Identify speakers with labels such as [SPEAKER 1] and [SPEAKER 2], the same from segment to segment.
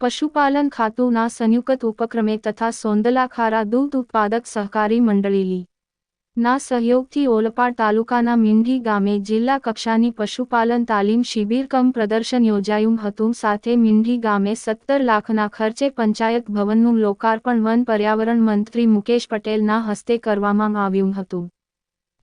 [SPEAKER 1] પશુપાલન ખાતુંના સંયુક્ત ઉપક્રમે તથા સોંદલાખારા દૂધ ઉત્પાદક સહકારી મંડળીલી ના સહયોગથી ઓલપાડ તાલુકાના મીંઢી ગામે જિલ્લા કક્ષાની પશુપાલન તાલીમ શિબિર કમ પ્રદર્શન યોજાયું હતું. સાથે મીંઢી ગામે સત્તર લાખના ખર્ચે પંચાયત ભવનનું લોકાર્પણ વન પર્યાવરણ મંત્રી મુકેશ પટેલના હસ્તે કરવામાં આવ્યું હતું.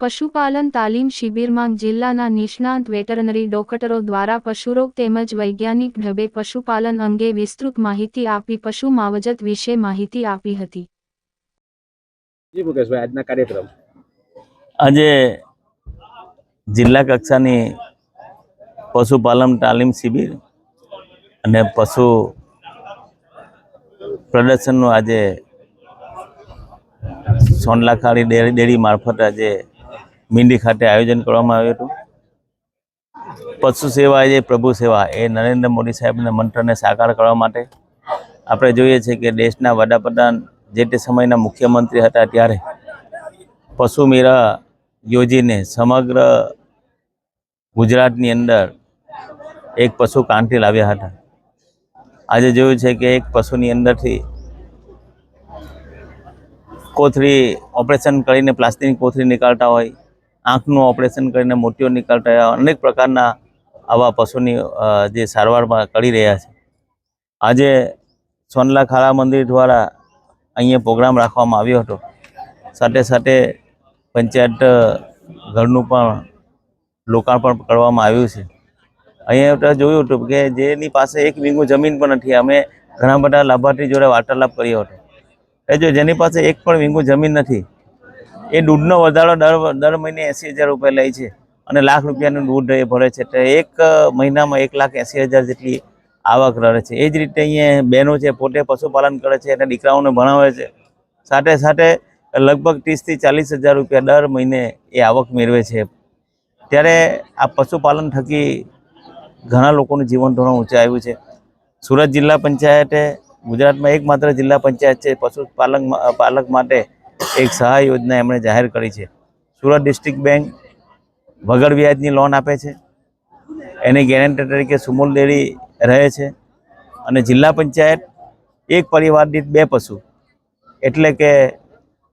[SPEAKER 1] પશુપાલન તાલીમ શિબિરમાં જિલ્લાના નિષ્ણાંત વેટરનરી ડોક્ટરો દ્વારા પશુરોગ તેમજ વૈજ્ઞાનિક ઢબે પશુપાલન અંગે વિસ્તૃત માહિતી આપી પશુ માવજત વિશે માહિતી આપી હતી.
[SPEAKER 2] જી મુકેશભાઈ, આજના કાર્યક્રમ
[SPEAKER 3] આજે જિલ્લા કક્ષાની પશુપાલન તાલીમ શિબિર અને પશુ પ્રદર્શનનું આજે સોનલાખાડી ડેરી ડેરી મારફત આજે મીંડી ખાતે આયોજન કરવામાં આવ્યું હતું. પશુ સેવા એ પ્રભુ સેવા, એ નરેન્દ્ર મોદી સાહેબના મંત્રને સાકાર કરવા માટે આપણે જોઈએ છીએ કે દેશના વડાપ્રધાન જે તે સમયના મુખ્યમંત્રી હતા ત્યારે પશુ મેળા યોજીને સમગ્ર ગુજરાતની અંદર એક પશુ કાંઠી લાવ્યા હતા. આજે જોયું છે કે એક પશુની અંદરથી કોથળી ઓપરેશન કરીને પ્લાસ્ટિકની કોથળી નીકાળતા હોય, આંખનું ઓપરેશન કરીને મોતીઓ નીકાળતા હોય, અનેક પ્રકારના આવા પશુની જે સારવારમાં કરી રહ્યા છે. આજે સોનલા ખારા મંદિર દ્વારા અહીંયા પ્રોગ્રામ રાખવામાં આવ્યો હતો. સાથે સાથે પંચાયત ઘરનું પણ લોકાર્પણ કરવામાં આવ્યું છે. અહીંયા જોયું હતું કે જેની પાસે એક વીંગું જમીન પણ નથી, અમે ઘણા બધા લાભાર્થી જોડે વાર્તાલાપ કર્યો હતો. એ જો જેની પાસે એક પણ વીંગું જમીન નથી, એ દૂધનો વધારો દર દર મહિને એંસી હજાર રૂપિયા લે છે અને લાખ રૂપિયાનું દૂધ એ ભરે છે. તો એક મહિનામાં એક લાખ એંસી હજાર જેટલી આવક રહે છે. એ જ રીતે અહીંયા બહેનો છે, પોતે પશુપાલન કરે છે અને દીકરાઓને ભણાવે છે. સાથે સાથે લગભગ ત્રીસથી ચાલીસ હજાર રૂપિયા દર મહિને એ આવક મેળવે છે. ત્યારે આ પશુપાલન થકી ઘણા લોકોનું જીવન ધોરણ ઊંચે આવ્યું છે. સુરત જિલ્લા પંચાયતે ગુજરાતમાં એકમાત્ર જિલ્લા પંચાયત છે. પશુપાલન પાલક માટે એક સહાય યોજના એમણે જાહેર કરી છે. સુરત ડિસ્ટ્રિક્ટ બેંક વગર વ્યાજની લોન આપે છે. એની ગેરંટી તરીકે સુમૂલ દેરી રહે છે. અને જિલ્લા પંચાયત એક પરિવાર દીઠ બે પશુ. એટલે કે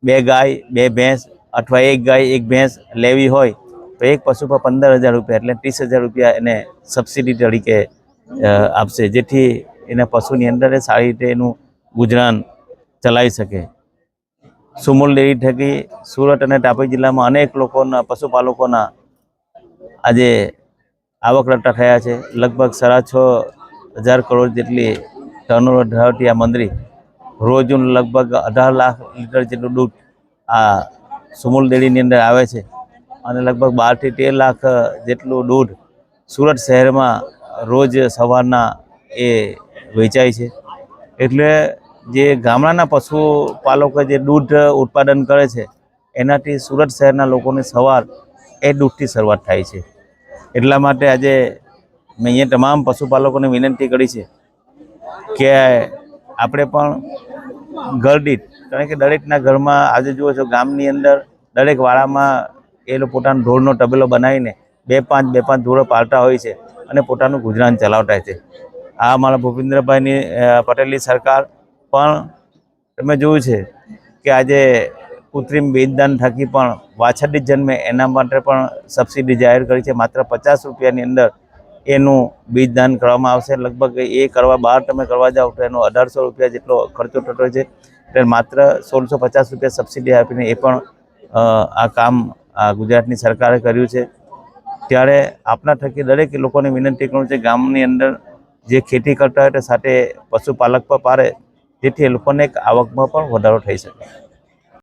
[SPEAKER 3] બે ગાય, બે ભેંસ અથવા એક ગાય, એક ભેંસ લેવી હોય તો એક પશુ પર પંદર હજાર રૂપિયા એટલે ત્રીસ હજાર રૂપિયા એને સબસિડી તરીકે આપશે, જેથી એના પશુની અંદર સારી રીતે એનું ગુજરાન ચલાવી શકે. સુમૂલ ડેરી થકી સુરત અને તાપી જિલ્લામાં અનેક લોકોના, પશુપાલકોના આજે આવક રટ્ટા થયા છે. લગભગ સાડા છ હજાર કરોડ જેટલી ટર્નઓવર ધરાવતી આ મંદિર રોજ લગભગ અઢાર લાખ લીટર જેટલું દૂધ આ સુમૂલ ડેરીની અંદર આવે છે. અને લગભગ બારથી તેર લાખ જેટલું દૂધ સુરત શહેરમાં રોજ સવારના એ વેચાય છે. એટલે જે ગામડાના પશુપાલકો જે દૂધ ઉત્પાદન કરે છે, એનાથી સુરત શહેરના લોકોની સવાર એ દૂધથી શરૂઆત થાય છે. એટલા માટે આજે મેં અહીંયા તમામ પશુપાલકોને વિનંતી કરી છે કે આપણે પણ ઘર દીઠ કારણ કે દરેકના ઘરમાં આજે જુઓ છો ગામની અંદર દરેક વાડામાં એ લોકો પોતાનો ઢોરનો તબેલો બનાવીને બે પાંચ બે પાંચ ઢોરો પાળતા હોય છે અને પોતાનું ગુજરાન ચલાવતા છે. આ અમારા ભૂપેન્દ્રભાઈની પટેલની સરકાર પણ તમે જોયું છે કે આજે કૃત્રિમ બીજદાન થકી પણ વાછરડી જન્મે એના માટે પણ સબસિડી જાહેર કરી છે. માત્ર પચાસ રૂપિયાની અંદર એનું બીજદાન કરવામાં આવશે. લગભગ એ કરવા બહાર તમે કરવા જાઓ તો એનો અઢારસો રૂપિયા જેટલો ખર્ચો થતો છે. એટલે માત્ર સોળસો પચાસ રૂપિયા સબસિડી આપીને એ પણ આ કામ આ ગુજરાતની સરકારે કર્યું છે. ત્યારે આપના થકી દરેક લોકોને વિનંતી કરું છે, ગામની અંદર જે ખેતી કરતા હોય તે સાથે પશુપાલક પણ પારે જેથી એ લોકોને એક આવકમાં પણ વધારો થઈ શકે.